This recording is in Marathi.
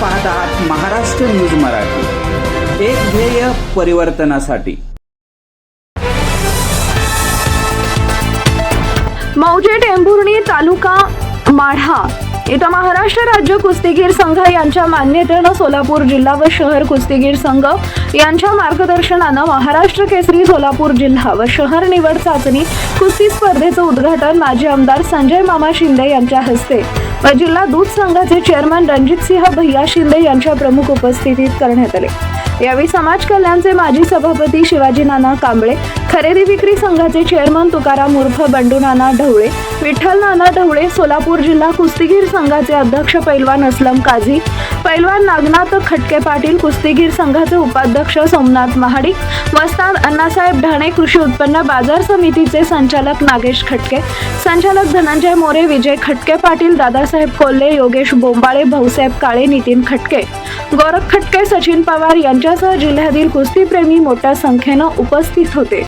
पाहत आहात महाराष्ट्र न्यूज मराठी. एक ध्येय परिवर्तनासाठी. मौजे टेंभुर्णी तालुका माढा. इथं महाराष्ट्र राज्य कुस्तीगीर संघ यांच्या मान्यतेनं सोलापूर जिल्हा व शहर कुस्तीगीर संघ यांच्या मार्गदर्शनानं महाराष्ट्र केसरी सोलापूर जिल्हा व शहर निवड चाचणी कुस्ती स्पर्धेचं उद्घाटन माजी आमदार संजय मामा शिंदे यांच्या हस्ते व जिल्हा दूध संघाचे चेअरमन रणजितसिंह भैया शिंदे यांच्या प्रमुख उपस्थितीत करण्यात आले. यावेळी समाज कल्याणचे माजी सभापती शिवाजी नाना कांबळे खरेदी विक्री संघाचे चेअरमन तुकाराम उर्फ बंडू नाना ढवळे विठ्ठल नाना ढवळे सोलापूर जिल्हा कुस्तीगीर संघाचे अध्यक्ष पैलवान असलम काझी पैलवान नागनाथ खटके पाटील कुस्तीगीर संघाचे उपाध्यक्ष सोमनाथ महाडिक वस्ताद अण्णासाहेब ढाणे कृषी उत्पन्न बाजार समितीचे संचालक नागेश खटके संचालक धनंजय मोरे विजय खटके पाटील दादासाहेब कोल्हे योगेश बोंबाळे भाऊसाहेब काळे नितीन खटके गोरख खटके सचिन पवार यांच्यासह जिल्ह्यातील कुस्तीप्रेमी मोठ्या संख्येनं उपस्थित होते.